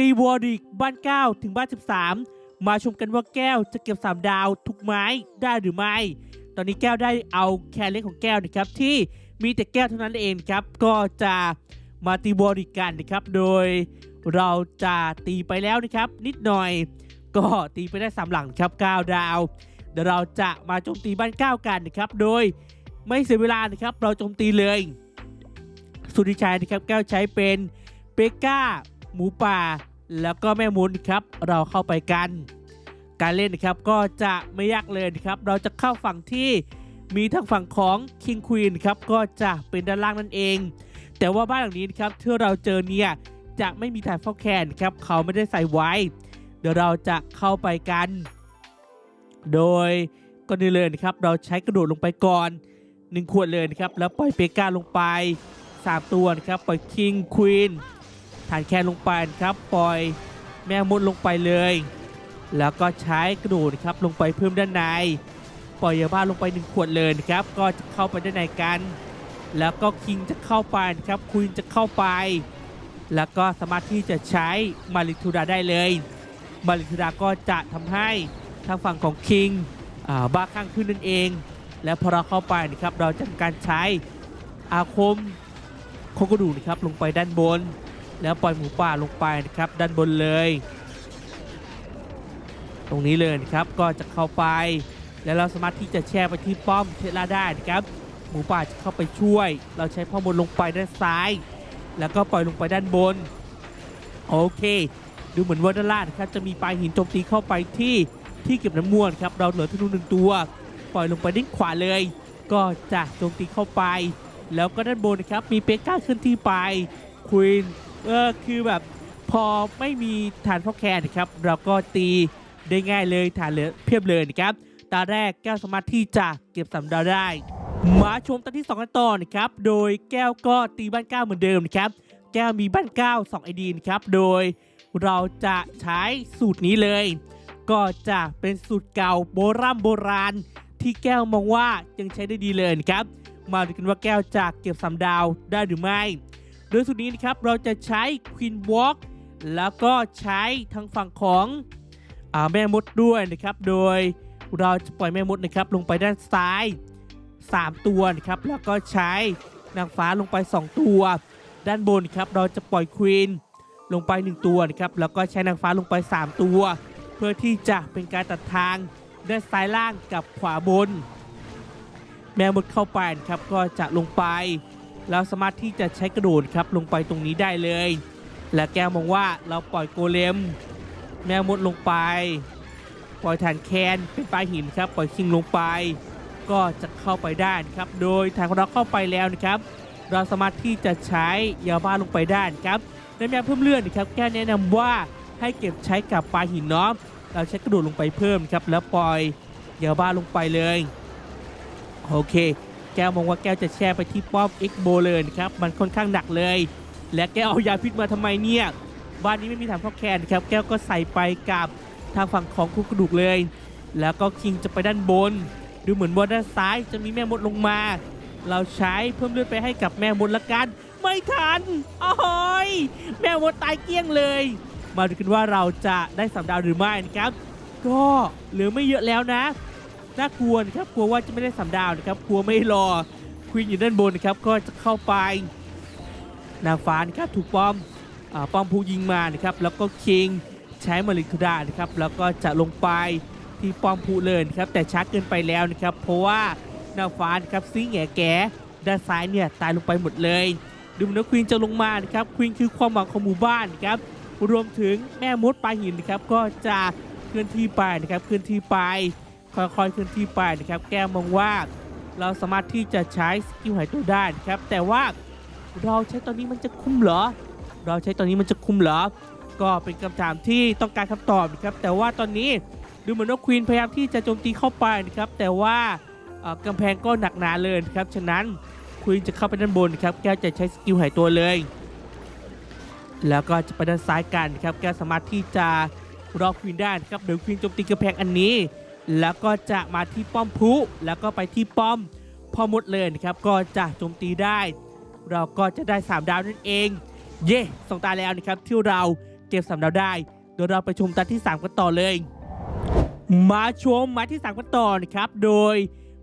ตีวอร์ดิกบ้าน 9 ถึงบ้าน 13 มาชมกันว่าแก้วจะเก็บ 3 ดาวทุกไม้ได้หรือไม่ ตอนนี้แก้วได้เอาแคเล็กของแก้วนะครับที่มีแต่แก้วเท่านั้นเองครับ ก็จะมาตีวอร์ดิกกันนะครับ โดยเราจะตีไปแล้วนะครับ นิดหน่อย ก็ตีไปได้สามหลังครับ 9 ดาว เดี๋ยวเราจะมาโจมตีบ้าน 9 กันนะครับ โดยไม่เสียเวลานะครับ เราโจมตีเลย สุริชัยนะครับแก้วใช้เป็นเปก้าหมูป่า แล้วก็แม่มุนครับเราเข้าไปกัน การเล่นนะครับก็จะไม่ยากเลยครับ เราจะเข้าฝั่งที่มีทั้งฝั่งของ King Queen ครับก็จะเป็นด้านล่างนั่นเอง แต่ว่าบ้านหลังนี้นะครับที่เราเจอเนี่ยจะไม่มีฐานเฝ้าแคนครับเขาไม่ได้ใส่ไว้ เดี๋ยวเราจะเข้าไปกัน โดยก่อนอื่เลยครับเราใช้กระโดดลงไปก่อน 1 ขวดเลยครับแล้วปล่อยเปกาลงไป 3 ตัวครับปล่อยคิงควีน ฐานแคนลงไปครับปล่อยแม่มุดลงไปเลย แล้วก็ใช้กระดดนะครับลงไปเพิ่มด้านใน ปล่อยยาบ้าลงไป 1 ขวดเลยครับ ก็จะเข้าไปด้านในกัน แล้วก็คิงจะเข้าไปครับควีนจะเข้าไป แล้วก็สามารถที่จะใช้มาริทูดาได้เลย มาริทูดาก็จะทำให้ทางฝั่งของคิงบ้าข้างขึ้นนั่นเอง และพอเราเข้าไปนะครับเราจะทำการใช้อาคมโคกระดูนะครับลงไปด้านบน แล้วปล่อยหมูป่าลงไปนะครับด้านบนเลย ตรงนี้เลยนะครับก็จะเข้าไป แล้วเราสามารถที่จะแช่ไปที่ป้อมเทสลาได้นะครับ หมูป่าจะเข้าไปช่วย เราใช้พ่อบนลงไปด้านซ้าย แล้วก็ปล่อยลงไปด้านบนโอเค ดูเหมือนว่าด้านล่างนะครับจะมีปลายหินโจมตีเข้าไปที่ที่เก็บน้ำมวนครับเราเหลือธนูหนึ่งตัว ปล่อยลงไปด้านขวาเลย ก็จะโจมตีเข้าไป แล้วก็ด้านบนนะครับมีเปก้าขึ้นที่ไปควีน เออคือแบบพอไม่มีฐานพ่อแคนนะครับ เราก็ตีได้ง่ายเลยฐานเหลือเพียบเลยนะครับ ตาแรกแก้วสามารถที่จะเก็บสามดาวได้ มาชมตอนที่2กันต่อนะครับ โดยแก้วก็ตีบ้านเก้าเหมือนเดิมนะครับ แก้วมีบ้านเก้า2ไอดีนะครับ โดยเราจะใช้สูตรนี้เลย ก็จะเป็นสูตรเก่าโบราณโบราณ ที่แก้วมองว่ายังใช้ได้ดีเลยนะครับ มาดูกันว่าแก้วจะเก็บสามดาวได้หรือไม่ โดยสูตรนี้นะครับเราจะใช้ Queen Walk แล้วก็ใช้ทางฝั่งของอแม่มดด้วยนะครับ โดยเราจะปล่อยแม่มดนะครับลงไปด้านซ้าย 3 ตัวนะครับ แล้วก็ใช้นางฟ้าลงไป 2 ตัว ด้านบนครับเราจะปล่อยควีนลงไป 1 ตัวนะครับแล้วก็ใช้นางฟ้าลงไป 3 ตัว เพื่อที่จะเป็นการตัดทางด้านซ้ายล่างกับขวาบน แม่มดเข้าไปนะครับก็จะลงไป แล้วสามารถที่จะใช้กระโดดครับลงไปตรงนี้ได้เลย และแก้วมองว่าเราปล่อยโกเลม แม่มดลงไป ปล่อยฐานแคนเป็นปลายหินครับ ปล่อยคิงลงไป ก็จะเข้าไปได้ครับ โดยทางของเราเข้าไปแล้วนะครับ เราสามารถที่จะใช้ยาบ้าลงไปได้ครับในแมวเพิ่มเลือดนะครับแก้แนะนำว่าให้เก็บใช้กับปลายหินเนาะเราใช้กระโดดลงไปเพิ่มครับ แล้วปล่อยยาบ้าลงไปเลย โอเค แก้วมองว่าแก้วจะแช่ไปที่ป้อมเอ็กโบเลยครับ มันค่อนข้างหนักเลย และแก้วเอายาพิษมาทำไมเนี่ย บ้านนี้ไม่มีถังพ่อแคนครับ แก้วก็ใส่ไปกับทางฝั่งของคุกกระดูกเลย แล้วก็คิงจะไปด้านบน ดูเหมือนว่าด้านซ้ายจะมีแม่มดลงมา เราใช้เพิ่มเลือดไปให้กับแม่มดละกัน ไม่ทันโอ้ยแม่มดตายเกลี้ยงเลย มาดูกันว่าเราจะได้สามดาวหรือไม่นะครับ ก็เหลือไม่เยอะแล้วนะ น่ากลัวนะครับกลัวว่าจะไม่ได้สามดาวนะครับกลัวไม่รอควีนอยู่ด้านบนนะครับก็จะเข้าไปนางฟ้านะครับถูกป้อมอป้อมผู้ยิงมานะครับแล้วก็คิงใช้มาริคุดานะครับแล้วก็จะลงไปที่ป้อมผู้เลยนะครับแต่ช้าเกินไปแล้วนะครับเพราะว่านางฟ้านะครับซิงแง่แก่ด้านซ้ายเนี่ยตายลงไปหมดเลยดูเหมือนว่าควีนจะลงมานะครับควีนคือความหวังของหมู่บ้านนะครับรวมถึงแม่มดปลาหินนะครับก็จะเคลื่อนที่ไปนะครับเคลื่อนที่ไป ค่อยๆเคลื่อนที่ไปนะครับแก้มองว่าเราสามารถที่จะใช้สกิลหายตัวได้นะครับแต่ว่าเราใช้ตอนนี้มันจะคุ้มเหรอ เราใช้ตอนนี้มันจะคุ้มเหรอ ก็เป็นคำถามที่ต้องการคำตอบนะครับแต่ว่าตอนนี้ดูเหมือนว่าควีนพยายามที่จะโจมตีเข้าไปนะครับแต่ว่าเอ่อกำแพงก็หนักหนาเลยนะครับฉะนั้นควีนจะเข้าไปด้านบนนะครับแก้วจะใช้สกิลหายตัวเลย แล้วก็จะไปด้านซ้ายกันนะครับแก้วสามารถที่จะรอควีนได้นะครับโดยควีนโจมตีกำแพงอันนี้ แล้วก็จะมาที่ป้อมพุแล้วก็ไปที่ป้อมพ่อมดเลยนะครับก็จะโจมตีได้ เราก็จะได้ 3 ดาวนั่นเอง เย่สองตาแล้วนะครับที่เราเก็บสามดาวได้เดี๋ยวเราไปชมตาที่ 3 กันต่อเลย มาชมมาที่ 3 กันต่อนะครับ โดย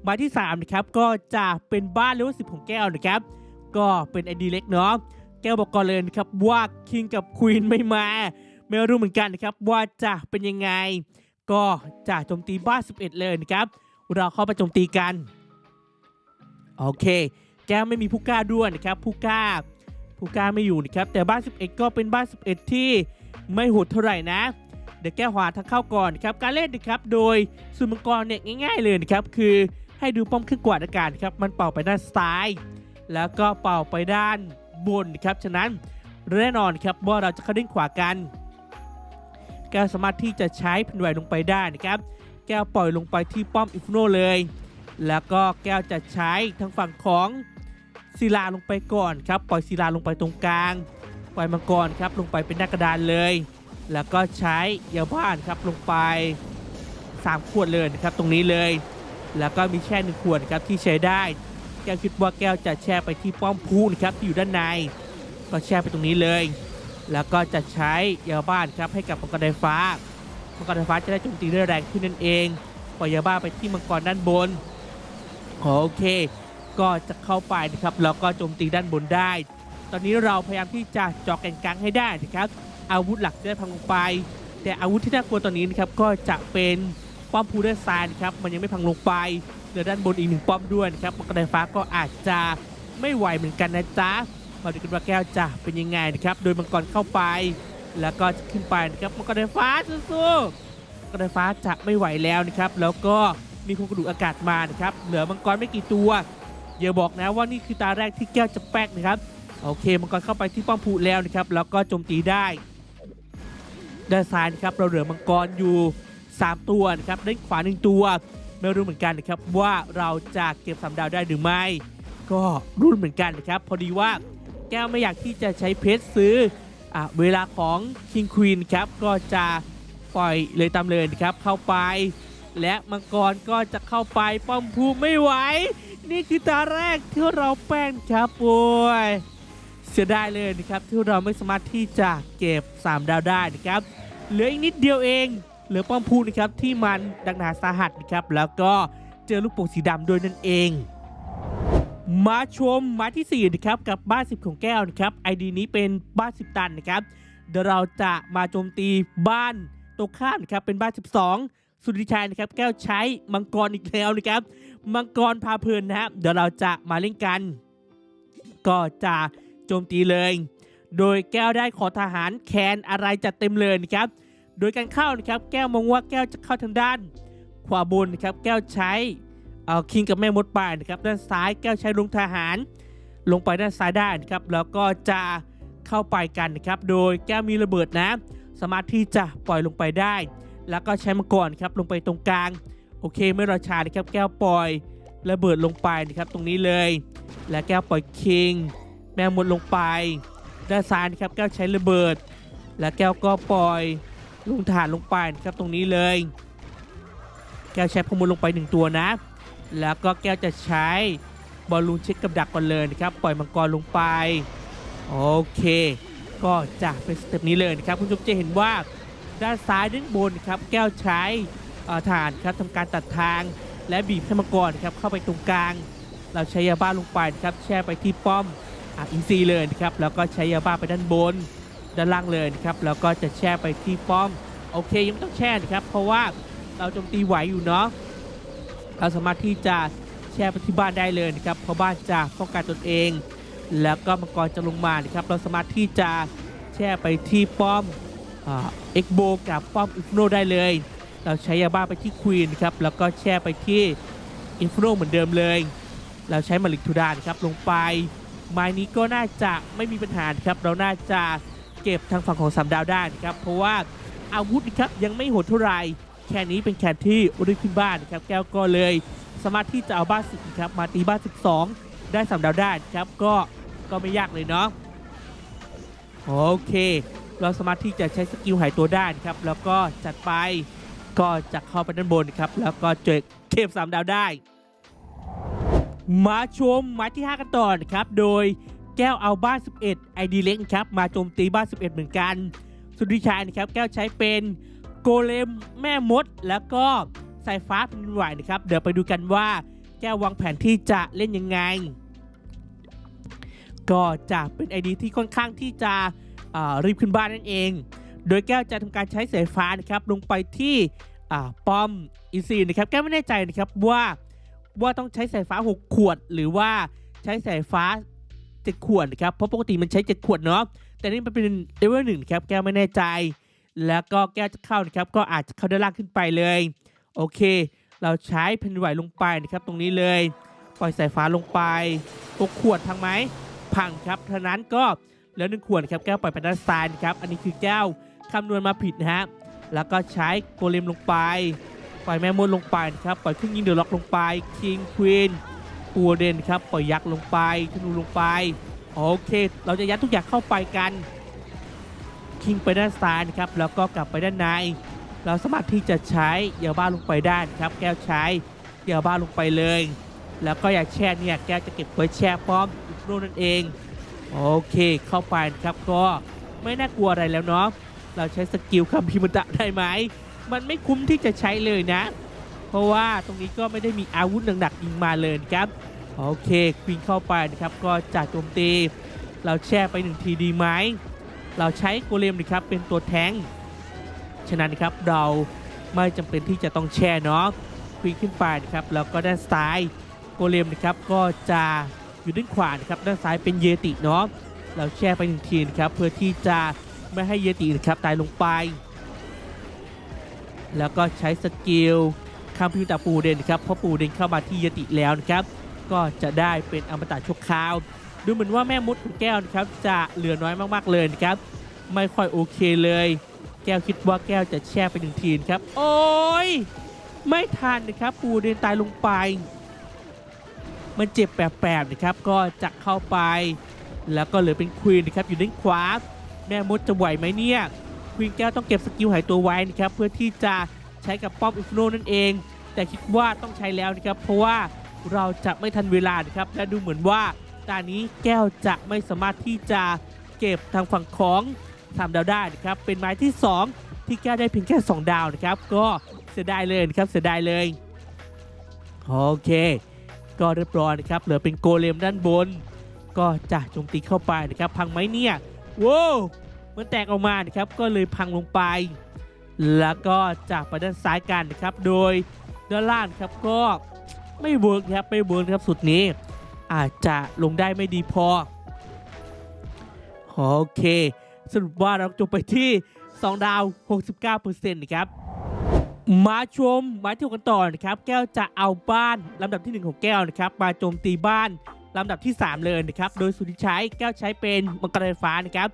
มาที่3นะครับก็จะเป็นบ้านเลเวล10ของแก้วนะครับ ก็เป็นไอดีเล็กเนาะแก้วบอกก่อนเลยนะครับว่าคิงกับควีนไม่มา ไม่รู้เหมือนกันนะครับว่าจะเป็นยังไง ก็จะโจมตีบ้าน 11 เลยนะครับ เราเข้าไปโจมตีกัน โอเค แก้วไม่มีผู้กล้าด้วยนะครับผู้กล้าผู้กล้าไม่อยู่นะครับ แต่บ้าน 11 ก็เป็นบ้าน 11 ที่ไม่โหดเท่าไหร่นะ เดี๋ยวแก้วหาทางเข้าก่อนนะครับ การเล่นนะครับ โดยสุมังกรเนี่ยง่ายๆเลยนะครับ คือให้ดูป้อมขึ้นกวาดอากาศครับ มันเป่าไปด้านซ้าย แล้วก็เป่าไปด้านบนนะครับ ฉะนั้นแน่นอนครับว่าเราจะเข้าด้านขวากัน แก้วสามารถที่จะใช้แผ่นไหวลงไปได้นะครับ แก้วปล่อยลงไปที่ป้อมอิฟโนเลย แล้วก็แก้วจะใช้ทางฝั่งของศิลาลงไปก่อนครับ ปล่อยศิลาลงไปตรงกลาง ปล่อยมังกรครับลงไปเป็นหน้ากระดานเลย แล้วก็ใช้ยาบ้านครับลงไป 3 ขวดเลยนะครับตรงนี้เลย แล้วก็มีแช่หนึ่งขวดครับที่ใช้ได้ แก้วคิดว่าแก้วจะแช่ไปที่ป้อมพูนะครับที่อยู่ด้านใน ก็แช่ไปตรงนี้เลย แล้วก็จะใช้ยาบ้านครับให้กับมังกรไฟฟ้ามังกรไฟฟ้าจะได้โจมตีได้แรงขึ้นนั่นเองปล่อยยาบ้าไปที่มังกรด้านบนโอเค ก็จะเข้าไปนะครับแล้วก็โจมตีด้านบนได้ ตอนนี้เราพยายามที่จะจาะแกนกลางให้ได้นะครับอาวุธหลักจะได้พังลงไป แต่อาวุธที่น่ากลัวตอนนี้นะครับก็จะเป็นป้อมพูดซานครับมันยังไม่พังลงไปเหลือด้านบนอีกหนึ่งป้อมด้วยนะครับมังกรไฟฟ้าก็อาจจะไม่ไหวเหมือนกันนะจ๊ะ มาดูกันว่าแก้วจะเป็นยังไงนะครับ โดยมังกรเข้าไป แล้วก็ขึ้นไปนะครับมังกรไฟฟ้าสู้ๆมังกรไฟฟ้าจะไม่ไหวแล้วนะครับ แล้วก็มีโครงกระดูกอากาศมานะครับ เหลือมังกรไม่กี่ตัวอย่าบอกนะว่านี่คือตาแรกที่แก้วจะแป๊กนะครับโอเคมังกรเข้าไปที่ป้อมผูแล้วนะครับ แล้วก็โจมตีได้ด้านซ้ายนะครับเราเหลือมังกรอยู่ 3 ตัวนะครับด้านขวา 1 ตัวไม่รู้เหมือนกันนะครับว่าเราจะเก็บสามดาวได้หรือไม่ ก็รุ่นเหมือนกันนะครับ พอดีว่า แก้วไม่อยากที่จะใช้เพชรซื้ออะเวลาของ King Queen ครับก็จะปล่อยเลยตามเลยนะครับเข้าไป และมังกรก็จะเข้าไปป้อมภูไม่ไหว นี่คือตาแรกที่เราแป้งครับโอ้ยเสียดายเลยนะครับที่เราไม่สามารถที่จะเก็บ 3 ดาวได้นะครับเหลืออีกนิดเดียวเองเหลือป้อมพูนะครับที่มันดักหนาสาหัสนะครับแล้วก็เจอลูกโป่งสีดำด้วยนั่นเอง มาชมมาที่4นะครับกับบ้าน 10 ของแก้วนะครับไอดีนี้เป็นบ้าน 10 ตันนะครับเดี๋ยวเราจะมาโจมตีบ้านตรงข้ามนะครับเป็นบ้าน 12 สุริชัยนะครับแก้วใช้มังกรอีกแล้วนะครับมังกรพาเพลินนะครับเดี๋ยวเราจะมาเล่นกัน ก็จะโจมตีเลย โดยแก้วได้ขอทหารแคนอะไรจัดเต็มเลยนะครับโดยการเข้านะครับแก้วมองว่าแก้วจะเข้าทางด้าน ขวาบนนะครับแก้วใช้ เอ่อคิงกับแม่มดไปนะครับด้านซ้ายแก้วใช้ลุงทหาร ลงไปด้านซ้ายได้นะครับแล้วก็จะเข้าไปกันนะครับโดยแก้วมีระเบิดนะสามารถที่จะปล่อยลงไปได้ แล้วก็ใช้มังกรครับลงไปตรงกลาง โอเคไม่รอช้านะครับแก้วปล่อยระเบิดลงไปนะครับตรงนี้เลย และแก้วปล่อยคิง แม่มดลงไป ด้านซ้ายนะครับแก้วใช้ระเบิด และแก้วก็ปล่อยลุงฐานลงไปนะครับตรงนี้เลย แก้วใช้พมุลลงไปหนึ่งตัวนะ แล้วก็แก้วจะใช้บอลลูนเช็คกับดักก่อนเลยนะครับ ปล่อยมังกรลงไป โอเค ก็จะเป็นสเต็ปนี้เลยนะครับ คุณผู้ชมจะเห็นว่าด้านซ้ายด้านบนครับแก้วใช้ฐานครับทำการตัดทางและบีบให้มังกรครับเข้าไปตรงกลาง เราใช้ยาบ้าลงไปครับแช่ไปที่ป้อมอะอินซีเลยนะครับแล้วก็ใช้ยาบ้าไปด้านบน ด้านล่างเลยนะครับแล้วก็จะแช่ไปที่ป้อมโอเคยังไม่ต้องแช่นะครับเพราะว่าเราโจมตีไหวอยู่เนาะ เราสามารถที่จะแช่ไปที่บ้านได้เลยนะครับเพราะบ้านจะป้องกันตนเอง แล้วก็มังกรจะลงมานะครับเราสามารถที่จะแช่ไปที่ป้อมเอ็กโบกับป้อมอินฟโนได้เลย เราใช้ยาบ้าไปที่ควีนครับแล้วก็แช่ไปที่อินฟโนเหมือนเดิมเลย เราใช้มาลิกทูดานครับลงไปไม้นี้ก็น่าจะไม่มีปัญหาครับเราน่าจะเก็บทางฝั่งของสามดาวได้นะครับเพราะว่าอาวุธครับยังไม่โหดเท่าไหร่ แค่นี้เป็นแคนที่รีบขึ้นบ้านครับแก้วก็เลย สามารถที่จะเอาบ้านสิบครับมาตีบ้าน 12 ได้สามดาวได้ครับก็ก็ไม่ยากเลยเนาะโอเค เราสามารถที่จะใช้สกิลหายตัวได้ครับ แล้วก็จัดไปก็จะเข้าไปด้านบนครับ แล้วก็เจอเก็บสามดาวได้ มาชมหมายที่ 5 กันต่อนะครับ โดยแก้วเอาบ้าน 11ไอดีเล็กครับ มาโจมตีบ้าน 11 เหมือนกัน สุดที่ชายนะครับ แก้วใช้เป็น โกเลมแม่มด แล้วก็สายฟ้าแผ่นไหวนะครับ เดี๋ยวไปดูกันว่าแก้ววางแผนที่จะเล่นยังไง ก็จะเป็นไอเดียที่ค่อนข้างที่จะรีบขึ้นบ้านนั่นเอง โดยแก้วจะทำการใช้สายฟ้านะครับลงไปที่ป้อมอีซีนะครับแก้วไม่แน่ใจนะครับว่าว่าต้องใช้สายฟ้า 6 ขวด หรือว่าใช้สายฟ้า7ขวดนะครับเพราะปกติมันใช้ 7 ขวดเนาะแต่นี่มันเป็นเลเวลหนึ่งครับแก้วไม่แน่ใจ แล้วก็แก้วจะเข้านะครับก็อาจจะเข้าด้านล่างขึ้นไปเลย โอเค เราใช้แผ่นไหวลงไปนะครับตรงนี้เลย ปล่อยสายฟ้าลงไปหกขวดพังไหมพังครับเท่านั้นก็เหลือหนึ่งขวดครับแก้วปล่อยไปด้านซ้ายนะครับอันนี้คือแก้วคำนวณมาผิดนะฮะแล้วก็ใช้โกเลมลงไป ปล่อยแม่มดลงไปนะครับปล่อยเครื่องยิงเดือดล็อกลงไปคิงควีนปูเดนครับปล่อยยักษ์ลงไปธนูลงไปโอเค เราจะยัดทุกอย่างเข้าไปกัน คิงไปด้านซ้ายนะครับแล้วก็กลับไปด้านใน เราสามารถที่จะใช้เหยาบ้าลงไปด้านครับ แก้วใช้เหยาบ้าลงไปเลย แล้วก็อยากแช่เนี่ยแก้วจะเก็บไว้แช่ป้อมอีกโน่นนั่นเอง โอเคเข้าไปนะครับก็ไม่น่ากลัวอะไรแล้วเนาะเราใช้สกิลคัมพิมันตะได้ไหมมันไม่คุ้มที่จะใช้เลยนะ เพราะว่าตรงนี้ก็ไม่ได้มีอาวุธหนักๆยิงมาเลยครับโอเคควินเข้าไปนะครับก็จะโจมตี เราแช่ไปหนึ่งทีดีไหม เราใช้โกเลมนะครับเป็นตัวแทงฉะนั้นนะครับเราไม่จำเป็นที่จะต้องแช่เนาะควินขึ้นไปนะครับแล้วก็ด้านซ้ายโกเลมนะครับก็จะอยู่ด้านขวานะครับด้านซ้ายเป็นเยติเนาะเราแช่ไปหนึ่งทีนะครับเพื่อที่จะไม่ให้เยตินะครับตายลงไป แล้วก็ใช้สกิลคำพิวตาปูเดนครับพราะปูเดนเข้ามาที่เยติแล้วนะครับก็จะได้เป็นอมตะชั่วคราว ดูเหมือนว่าแม่มุดของแก้วนะครับจะเหลือน้อยมากๆเลยนะครับ ไม่ค่อยโอเคเลย แก้วคิดว่าแก้วจะแช่ไปหนึ่งทีนครับ โอ้ยไม่ทันนะครับ ปูเดินตายลงไป มันเจ็บแปลบๆนะครับ ก็จะเข้าไป แล้วก็เหลือเป็นควีนนะครับอยู่ด้านขวาแม่มดจะไหวไหมเนี่ยควีนแก้วต้องเก็บสกิลหายตัวไว้นะครับเพื่อที่จะใช้กับป้อมอิฟโนนั่นเอง แต่คิดว่าต้องใช้แล้วนะครับเพราะว่าเราจะไม่ทันเวลานะครับและดูเหมือนว่า ตอนนี้แก้วจะไม่สามารถที่จะเก็บทางฝั่งของสามดาวได้นะครับ เป็นไม้ที่ 2 ที่แก้วได้เพียงแค่ 2 ดาวนะครับ ก็เสียดายเลยนะครับเสียดายเลยโอเค ก็เรียบร้อยนะครับเหลือเป็นโกเลมด้านบน ก็จะโจมตีเข้าไปนะครับ พังไหมเนี่ยว้าวมันแตกออกมานะครับก็เลยพังลงไป แล้วก็จากไปด้านซ้ายกันนะครับ โดยด้านล่างครับก็ไม่เวิร์กครับไม่เวิร์กครับสุดนี้ อาจจะลงได้ไม่ดีพอ โอเค สรุปว่าเราจบไปที่ 2 ดาว 69%นะครับมาชมมาเที่ยวกันต่อนะครับ แก้วจะเอาบ้านลำดับที่ 1 ของแก้วนะครับ มาโจมตีบ้านลำดับที่ 3 เลยนะครับ โดยสุดที่ใช้แก้วใช้เป็นมังกรไฟฟ้านะครับ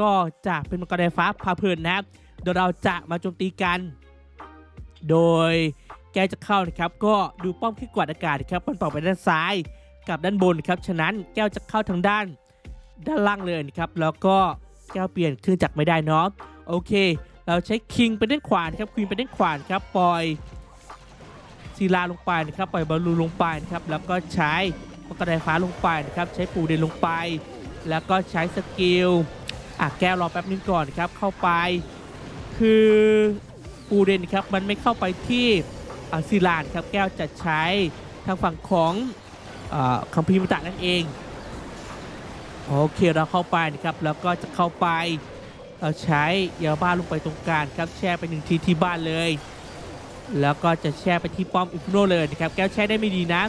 ก็จะเป็นมังกรไฟฟ้าพาเพลินนะครับเดี๋ยวเราจะมาโจมตีกัน โดยแก้วจะเข้านะครับ ก็ดูป้อมขึ้นกวาดอากาศนะครับมันเป่าไปด้านซ้าย กับด้านบนครับฉะนั้นแก้วจะเข้าทางด้าน ด้านล่างเลยนะครับแล้วก็แก้วเปลี่ยนเครื่องจักรไม่ได้เนาะโอเค เราใช้คิงไปด้านขวานครับควีนไปด้านขวาครับปล่อยศิลาลงไปนะครับปล่อยบอลลูนลงไปนะครับแล้วก็ใช้มังกรไฟฟ้าลงไปนะครับใช้ปูเดนลงไป แล้วก็ใช้สกิลอะแก้วรอแป๊บนึงก่อนครับเข้าไป คือปูเดนครับมันไม่เข้าไปที่ศิลานครับแก้วจะใช้ทางฝั่งของ คัมภีร์มตะนั่นเอง โอเคเราเข้าไปนะครับ แล้วก็จะเข้าไปเราใช้ยาบ้าลงไปตรงกลางครับแช่ไปหนึ่งทีที่บ้านเลย แล้วก็จะแช่ไปที่ป้อมอิฟโนเลยนะครับแก้วแช่ได้ไม่ดีนะ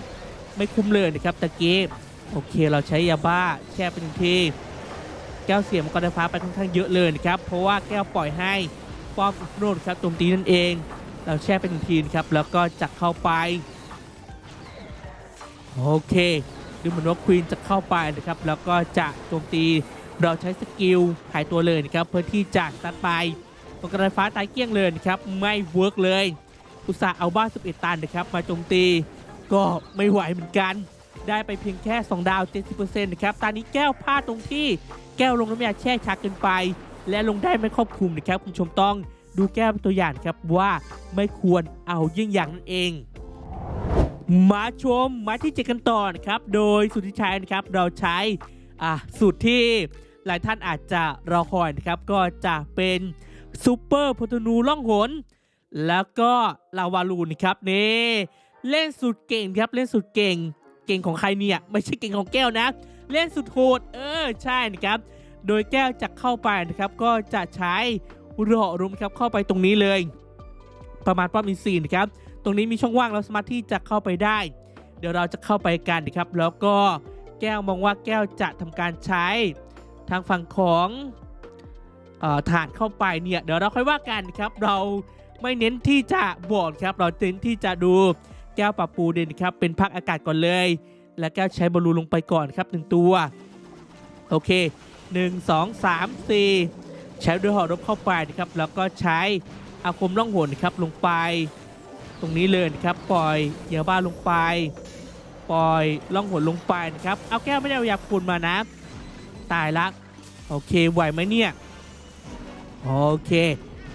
ไม่คุ้มเลยนะครับตะเกียบโอเคเราใช้ยาบ้าแช่ไปหนึ่งทีแก้วเสียมังกรไฟฟ้าไปค่อนข้างเยอะเลยนะครับเพราะว่าแก้วปล่อยให้ป้อมอิฟโนครับโจมตีนั่นเอง เราแช่ไปหนึ่งทีครับแล้วก็จะเข้าไป โอเคดูเหมือนว่าควีนจะเข้าไปนะครับ แล้วก็จะโจมตีเราใช้สกิลหายตัวเลยนะครับ เพื่อที่จะตัดไปมังกรไฟฟ้าตายเกลี้ยงเลยนะครับ ไม่เวิร์กเลยอุตส่าห์เอาบ้าน11 ตันนะครับ มาโจมตีก็ไม่ไหวเหมือนกัน ได้ไปเพียงแค่ 2 ดาว 70%นะครับ ตอนนี้แก้วพลาดตรงที่แก้วลงน้ำยาแช่ชักเกินไป และลงได้ไม่ครอบคลุมนะครับ คุณชมต้องดูแก้วเป็นตัวอย่างครับว่าไม่ควรเอายิ่งอย่างนั่นเอง มาชมมาที่เจ็ดกันต่อนะครับ โดยสุทธิชัยนะครับเราใช้อะสูตรที่หลายท่านอาจจะรอคอยนะครับ ก็จะเป็นซูเปอร์โพธนูล่องหน แล้วก็ลาวาลูนครับนี่เล่นสุดเก่งครับเล่นสุดเก่ง เก่งของใครเนี่ยไม่ใช่เก่งของแก้วนะ เล่นสุดโหดเออใช่นะครับ โดยแก้วจะเข้าไปนะครับ ก็จะใช้รอรุมครับเข้าไปตรงนี้เลย ประมาณป้อมอินซีนะครับ ตรงนี้มีช่องว่างเราสามารถที่จะเข้าไปได้ เดี๋ยวเราจะเข้าไปกันนะครับ แล้วก็แก้วมองว่าแก้วจะทำการใช้ทางฝั่งของออฐานเข้าไปเนี่ยเดี๋ยวเราค่อยว่ากันครับเราไม่เน้นที่จะบอดครับ เราเน้นที่จะดูแก้วปรับปูเด่นครับเป็นพักอากาศก่อนเลย แล้วแก้วใช้บอลลูนลงไปก่อนครับหนึ่งตัว โอเค 1 2 3 4 ใช้ด้วยหอรบเข้าไปนะครับแล้วก็ใช้อาคมล่องหนนะครับลงไป ตรงนี้เลยนะครับปล่อยเหยาบ้าลงไป ปล่อยล่องหนลงไปนะครับเอาแก้วไม่ได้เอายาปูนมานะ ตายละโอเคไหวไหมเนี่ยโอเค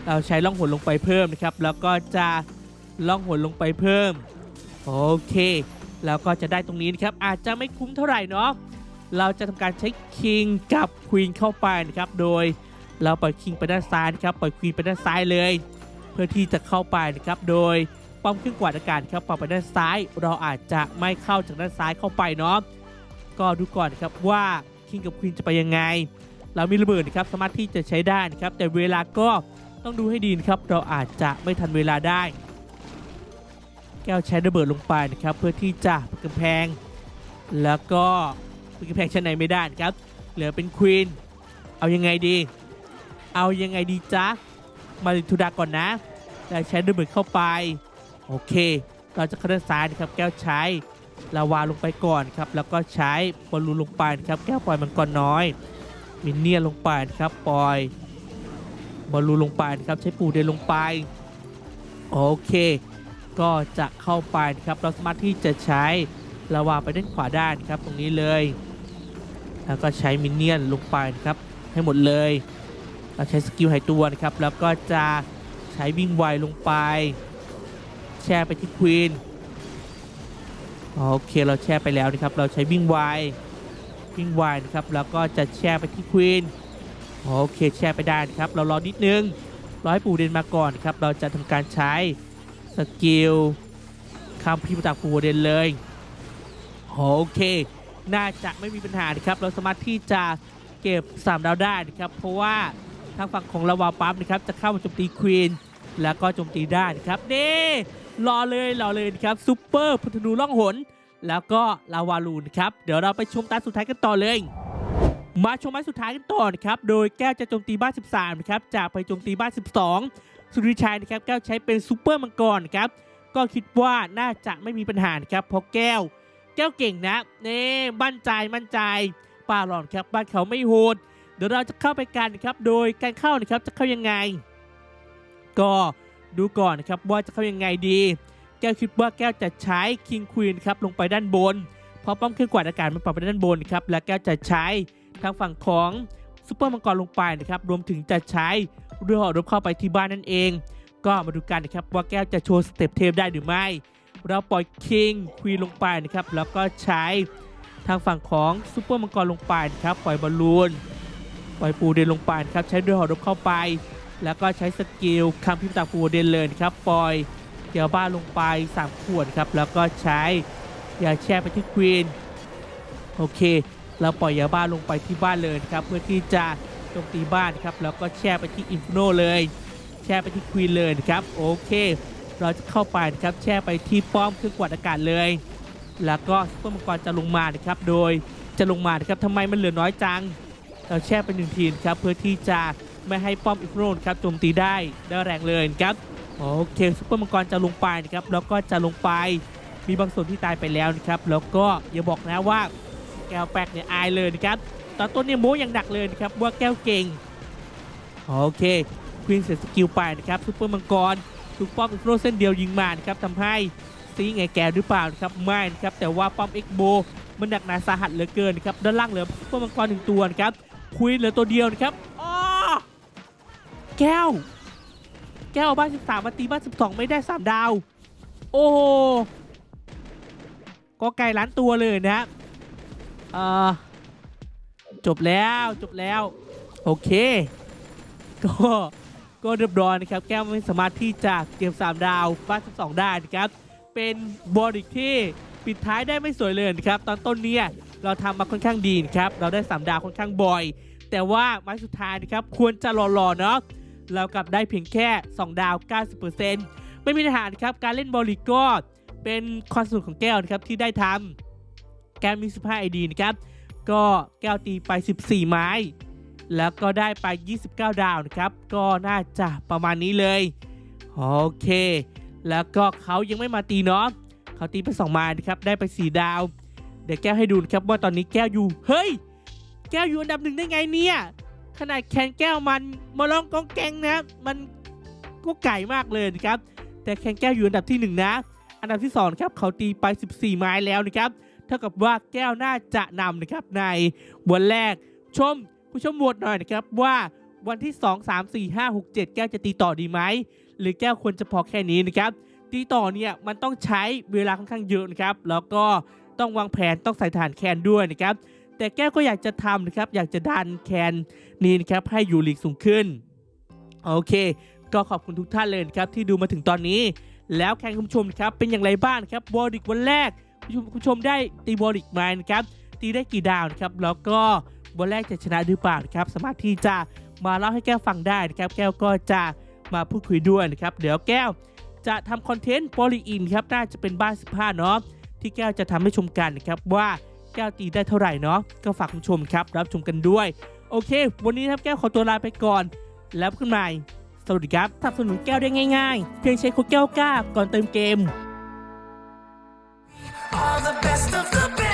เราใช้ล่องหนลงไปเพิ่มนะครับ แล้วก็จะล่องหนลงไปเพิ่มโอเค แล้วก็จะได้ตรงนี้นะครับอาจจะไม่คุ้มเท่าไหร่เนาะเราจะทำการใช้คิงกับควีนเข้าไปนะครับ โดยเราปล่อยคิงไปด้านซ้ายนะครับ ปล่อยควีนไปด้านซ้ายเลย เพื่อที่จะเข้าไปนะครับ โดย ป้อมเครื่องกว่าอากาศครับปล่อยไปด้านซ้าย เราอาจจะไม่เข้าจากด้านซ้ายเข้าไปเนาะก็ดูก่อนครับว่าคิงกับควีนจะไปยังไง เรามีระเบิดครับสามารถที่จะใช้ได้นะครับแต่เวลาก็ต้องดูให้ดีนะครับ เราอาจจะไม่ทันเวลาได้ แก้วใช้ระเบิดลงไปนะครับ เพื่อที่จะปิดกำแพง แล้วก็ปิดกำแพงชั้นในไม่ได้ครับ เหลือเป็นควีนเอายังไงดี เอายังไงดีจ๊ะมาลิทูดาก่อนนะแล้วใช้ระเบิดเข้าไป โอเค เราจะเข้าด้านซ้ายนะครับแก้วใช้ลาวาลงไปก่อนครับแล้วก็ใช้บอลลูนลงไปนะครับแก้วปล่อยมันก่อนน้อย มินเนี่ยนลงไปนะครับปล่อยบอลลูนลงไปนะครับใช้ปูเดนลงไปโอเค ก็จะเข้าไปนะครับเราสามารถที่จะใช้ลาวาไปด้านขวาได้นครับตรงนี้เลยแล้วก็ใช้มินเนี่ยนลงไปนะครับให้หมดเลยเราใช้สกิลหายตัวนะครับแล้วก็จะใช้วิ่งไวลงไป แช่ไปที่ควีนโอเคเราแช่ไปแล้วนะครับ เราใช้วิ่งไววิ่งไวนะครับแล้วก็จะแช่ไปที่ควีนโอเคแช่ไปได้นะครับ เรารอนิดนึงรอให้ปูเดนมาก่อนครับ เราจะทำการใช้สกิลคำพิมพ์จากปูเดนเลยโอเค น่าจะไม่มีปัญหานะครับ เราสามารถที่จะเก็บ3ดาวได้นะครับ เพราะว่าทางฝั่งของลาวาปั๊มนะครับจะเข้ามาโจมตีควีนแล้วก็โจมตีได้นะครับนี่ รอเลยรอเลยนะครับซูเปอร์พุทธนูล่องหน แล้วก็ลาวาลูนครับ เดี๋ยวเราไปชมตาสุดท้ายกันต่อเลย มาชมไม้สุดท้ายกันต่อนะครับ โดยแก้วจะโจมตีบ้าน 13นะครับจากไปโจมตีบ้าน 12 สุริชัยนะครับแก้วใช้เป็นซูเปอร์มังกรครับก็คิดว่าน่าจะไม่มีปัญหานะครับเพราะแก้ว แก้วเก่งนะเน่มั่นใจมั่นใจป่าหลอนครับบ้านเขาไม่โหดเดี๋ยวเราจะเข้าไปกันนะครับ โดยการเข้านะครับจะเข้ายังไง ก็ ดูก่อนนะครับว่าจะเข้ายังไงดี แก้วคิดว่าแก้วจะใช้คิงควีนครับลงไปด้านบน เพราะป้อมเครื่องกวาดอากาศมันปรับไปด้านบนครับและแก้วจะใช้ทางฝั่งของซุปเปอร์มังกรลงไปนะครับรวมถึงจะใช้เรือหอรบเข้าไปที่บ้านนั่นเอง ก็มาดูกันนะครับว่าแก้วจะโชว์สเต็ปเทพได้หรือไม่ เราปล่อยคิงควีนลงไปนะครับแล้วก็ใช้ทางฝั่งของซุปเปอร์มังกรลงไปนะครับปล่อยบอลลูนปล่อยปูเดนลงไปนะครับใช้เรือหอรบเข้าไป แล้วก็ใช้สกิลคำพิมพ์ตาปูเดนเลยครับปล่อยเกียวบ้าลงไป 3 ขวดครับแล้วก็ใช้ยาแช่ไปที่ควีนโอเค เราปล่อยยาบ้าลงไปที่บ้านเลยครับเพื่อที่จะโจมตีบ้านครับแล้วก็แช่ไปที่อินฟิโนเลย แช่ไปที่ควีนเลยครับโอเค เราจะเข้าไปครับแช่ไปที่ป้อมเครื่องกวาดอากาศเลย แล้วก็ซุปเปอร์มังกรจะลงมานะครับโดยจะลงมานะครับทำไมมันเหลือน้อยจัง เราแช่ไปหนึ่งทีนครับเพื่อที่จะ ไม่ให้ป้อมอิฟิโนครับโจมตีได้ได้แรงเลยครับโอเคซุปเปอร์มังกรจะลงไปนะครับแล้วก็จะลงไปมีบางส่วนที่ตายไปแล้วนะครับแล้วก็อย่าบอกนะว่าแก้วแป๊กเนี่ยอายเลยนะครับตอนต้นเนี่ยโม้อย่างหนักเลยนะครับว่าแก้วเก่งโอเคควีนเสร็จสกิลไปนะครับซุปเปอร์มังกรถูกป้อมอินโฟเส้นเดียวยิงมานะครับทำให้ซีไงแกหรือเปล่านะครับไม่นะครับแต่ว่าป้อมเอ็กโบมันหนักหนาสาหัสเหลือเกินนะครับด้านล่างเหลือซุปเปอร์มังกรหนึ่งตัวนะครับควีนเหลือตัวเดียวนะครับ แก้ว แก้วเอาบ้าน 13มาตีบ้าน 12 ไม่ได้ 3 ดาว โอ้โหก็ไก่ล้านตัวเลยนะฮะเอ่อจบแล้วจบแล้ว โอเค ก็ก็เรียบร้อยนะครับ แก้วไม่สามารถที่จะเก็บ3ดาวบ้าน 12 ได้นะครับ เป็นบอลอีกที่ปิดท้ายได้ไม่สวยเลยนะครับ ตอนต้นเนี่ยเราทำมาค่อนข้างดีนะครับ เราได้ 3 ดาวค่อนข้างบ่อย แต่ว่าไม้สุดท้ายนะครับ ควรจะรอๆเนาะ เรากลับได้เพียงแค่ 2 ดาว 90%ไม่มีปัญหานะครับ การเล่นบอลลีกก็เป็นความสนุกของแก้วนะครับที่ได้ทำแก้วมี 15 ID นะครับ ก็แก้วตีไป 14 ไม้ แล้วก็ได้ไป 29 ดาวนะครับ ก็น่าจะประมาณนี้เลย โอเค แล้วก็เขายังไม่มาตีเนาะเขาตีไป 2 ไม้นะครับ ได้ไป 4 ดาว เดี๋ยวแก้วให้ดูนะครับว่าตอนนี้แก้วอยู่ เฮ้ย แก้วอยู่อันดับหนึ่งได้ไงเนี่ย ขนาดแคนแก้วมันมาลองกองแกงนะมันก็ไก่มากเลยนะครับแต่แคนแก้วอยู่อันดับที่หนึ่งนะ อันดับที่สองครับเขาตีไป 14 ไม้แล้วนะครับเท่ากับว่าแก้วน่าจะนำนะครับในวันแรกชมผู้ชมโหวตหน่อยนะครับว่าวันที่ 2 3 4 5 6 7 แก้วจะตีต่อดีไหมหรือแก้วควรจะพอแค่นี้นะครับตีต่อเนี่ยมันต้องใช้เวลาค่อนข้างเยอะนะครับแล้วก็ต้องวางแผนต้องใส่ฐานแคนด้วยนะครับ แต่แก้วก็อยากจะทำนะครับอยากจะดันแคนนี้นะครับให้อยู่ลีกสูงขึ้นโอเค ก็ขอบคุณทุกท่านเลยครับที่ดูมาถึงตอนนี้ แล้วแข่งคุณชมครับเป็นอย่างไรบ้างครับบอลิกวันแรกคุณผู้ชมได้ตีบอลิกมานะครับตีได้กี่ดาวนะครับแล้วก็วันแรกจะชนะหรือเปล่านะครับสามารถที่จะมาเล่าให้แก้วฟังได้นะครับ แก้วก็จะมาพูดคุยด้วยนะครับ เดี๋ยวแก้วจะทำคอนเทนต์บอลิอินครับน่าจะเป็นบ้านสิบห้าเนาะที่แก้วจะทำให้ชมกันนะครับว่า แก้วตีได้เท่าไหร่เนาะก็ฝากคุณชมครับ รับชมกันด้วย โอเค วันนี้ครับแก้วขอตัวลาไปก่อน แล้วพบกันใหม่ สวัสดีครับสนับสนุนแก้วได้ง่ายๆ เพียงใช้โค้ดแก้วกล้าก่อนเติมเกม All the best of the